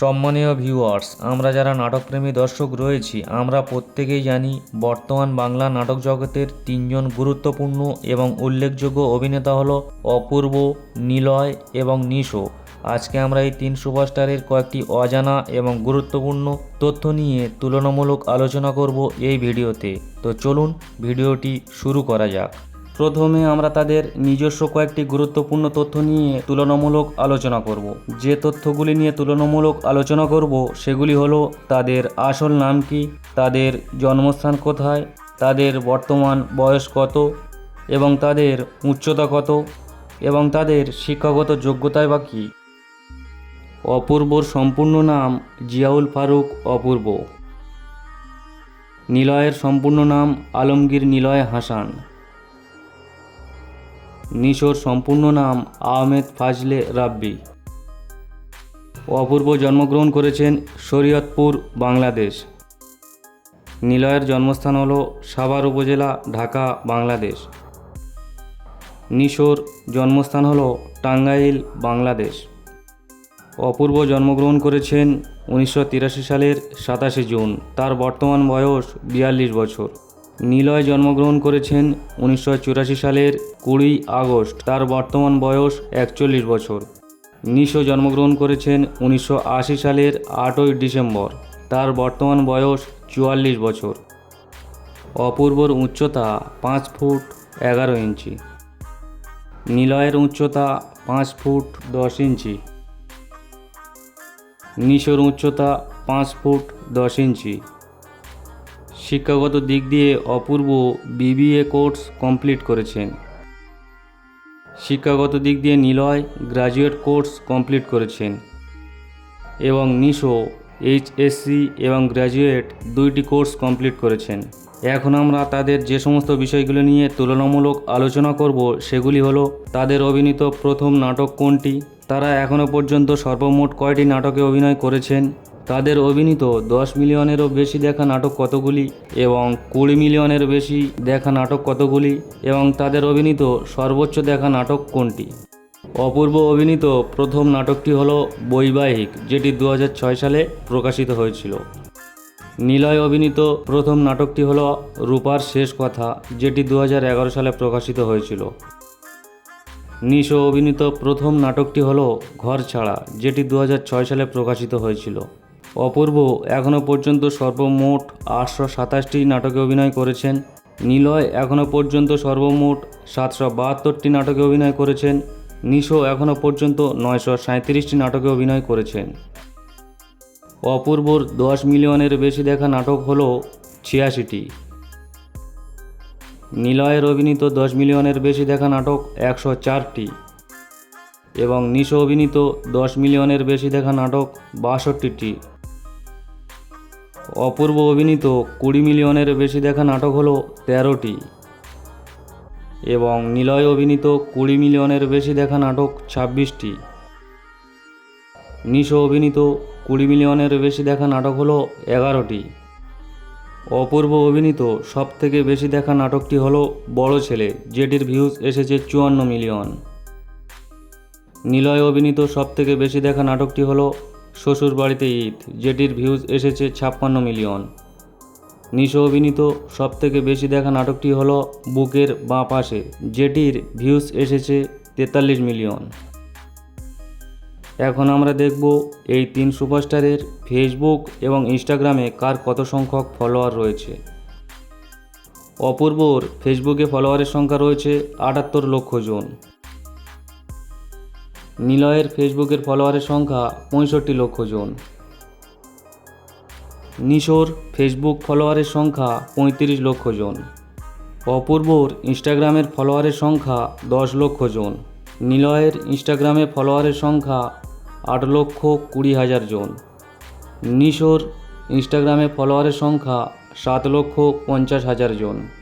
সম্মানীয় ভিউয়ার্স আমরা যারা নাটকপ্রেমী দর্শক রয়েছি, আমরা প্রত্যেকেই জানি বর্তমান বাংলা নাটক জগতের তিনজন গুরুত্বপূর্ণ এবং উল্লেখযোগ্য অভিনেতা হলো অপূর্ব, নিলয় এবং নিশো। আজকে আমরা এই তিন সুপারস্টারের কয়েকটি অজানা এবং গুরুত্বপূর্ণ তথ্য নিয়ে তুলনামূলক আলোচনা করব এই ভিডিওতে। তো চলুন, ভিডিওটি শুরু করা যাক। প্রথমে আমরা তাদের নিজস্ব কয়েকটি গুরুত্বপূর্ণ তথ্য নিয়ে তুলনামূলক আলোচনা করব। যে তথ্যগুলি নিয়ে তুলনামূলক আলোচনা করব, সেগুলি হলো তাদের আসল নাম কি, তাদের জন্মস্থান কোথায়, তাদের বর্তমান বয়স কত, এবং তাদের উচ্চতা কত, এবং তাদের শিক্ষাগত যোগ্যতায় বা কী। অপূর্বর সম্পূর্ণ নাম জিয়াউল ফারুক অপূর্ব। নিলয়ের সম্পূর্ণ নাম আলমগীর নিলয় হাসান। নিশোর সম্পূর্ণ নাম আহমেদ ফাজলে রাব্বি। অপূর্ব জন্মগ্রহণ করেছেন শরীয়তপুর, বাংলাদেশ। নিলয়ের জন্মস্থান হল সাভার উপজেলা, ঢাকা, বাংলাদেশ। নিশোর জন্মস্থান হল টাঙ্গাইল, বাংলাদেশ। অপূর্ব জন্মগ্রহণ করেছেন উনিশশো তিরাশি সালের সাতাশে জুন। তার বর্তমান বয়স বিয়াল্লিশ বছর। নিলয় জন্মগ্রহণ করেছেন উনিশশো চুরাশি সালের কুড়ি আগস্ট, তার বর্তমান বয়স একচল্লিশ বছর। নিশো জন্মগ্রহণ করেছেন উনিশশো আশি সালের আটই ডিসেম্বর, তার বর্তমান বয়স চুয়াল্লিশ বছর। অপূর্বর উচ্চতা পাঁচ ফুট এগারো ইঞ্চি। নিলয়ের উচ্চতা পাঁচ ফুট দশ ইঞ্চি। নিশোর উচ্চতা পাঁচ ফুট দশ ইঞ্চি। শিক্ষাগত দিক দিয়ে অপূর্ব বিবিএ কোর্স কমপ্লিট করেছেন শিক্ষাগত দিক দিয়ে নিলয় গ্রাজুয়েট কোর্স কমপ্লিট করেছেন এবং নিশো, এইচএসসি এবং গ্র্যাজুয়েট দুইটি কোর্স কমপ্লিট করেছেন। এখন আমরা তাদের যে সমস্ত বিষয়গুলো নিয়ে তুলনামূলক আলোচনা করব, সেগুলি হলো তাদের অভিনীত প্রথম নাটক কোনটি, তারা এখনও পর্যন্ত সর্বমোট কয়টি নাটকে অভিনয় করেছেন তাদের অভিনীত দশ মিলিয়নেরও বেশি দেখা নাটক কতগুলি এবং কুড়ি মিলিয়নের বেশি দেখা নাটক কতগুলি এবং তাদের অভিনীত সর্বোচ্চ দেখা নাটক কোনটি? অপূর্ব অভিনীত প্রথম নাটকটি হলো বৈবাহিক, যেটি দু হাজার ছয় সালে প্রকাশিত হয়েছিল। নিলয় অভিনীত প্রথম নাটকটি হলো রূপার শেষ কথা, যেটি দু হাজার এগারো সালে প্রকাশিত হয়েছিল। নিশো অভিনীত প্রথম নাটকটি হলো ঘর ছাড়া, যেটি দু হাজার ছয় সালে প্রকাশিত হয়েছিল। অপূর্ব এখনও পর্যন্ত সর্বমোট আটশো সাতাশটি নাটকে অভিনয় করেছেন। নিলয় এখনও পর্যন্ত সর্বমোট সাতশো বাহাত্তরটি নাটকে অভিনয় করেছেন। নিশো এখনও পর্যন্ত নয়শো সাঁত্রিশটি নাটকে অভিনয় করেছেন। অপূর্বর দশ মিলিয়নের বেশি দেখা নাটক হল ছিয়াশিটি। নিলয়ের অভিনীত দশ মিলিয়নের বেশি দেখা নাটক একশো চারটি। এবং নিশো অভিনীত দশ মিলিয়নের বেশি দেখা নাটক বাষট্টিটি। অপূর্ব অভিনীত কুড়ি মিলিয়নের বেশি দেখা নাটক হলো তেরোটি। এবং নিলয় অভিনীত কুড়ি মিলিয়নের বেশি দেখা নাটক ছাব্বিশটি। নিশো অভিনীত কুড়ি মিলিয়নের বেশি দেখা নাটক হলো এগারোটি। অপূর্ব অভিনীত সবথেকে বেশি দেখা নাটকটি হলো বড় ছেলে, যেটির ভিউজ এসেছে চুয়ান্ন মিলিয়ন। নিলয় অভিনীত সবথেকে বেশি দেখা নাটকটি হলো শ্বশুর বাড়িতে ঈদ। যেটির ভিউজ এসেছে ছাপ্পান্ন মিলিয়ন নিশো অভিনীত সবথেকে বেশি দেখা নাটকটি হলো বুকের বাঁ পাশে। যেটির ভিউজ এসেছে তেতাল্লিশ মিলিয়ন এখন আমরা দেখব এই তিন সুপারস্টারের ফেসবুক এবং ইনস্টাগ্রামে কার কত সংখ্যক ফলোয়ার রয়েছে। অপূর্বর ফেসবুকে ফলোয়ারের সংখ্যা রয়েছে আটাত্তর লক্ষ জন। নিলয়ের ফেসবুকের ফলোয়ারের সংখ্যা পঁয়ষট্টি লক্ষ জন। নিশোর ফেসবুক ফলোয়ারের সংখ্যা পঁয়ত্রিশ লক্ষ জন। অপূর্বর ইনস্টাগ্রামের ফলোয়ারের সংখ্যা দশ লক্ষ জন। নিলয়ের ইনস্টাগ্রামে ফলোয়ারের সংখ্যা আট লক্ষ কুড়ি হাজার জন। নিশোর ইনস্টাগ্রামে ফলোয়ারের সংখ্যা সাত লক্ষ পঞ্চাশ হাজার জন।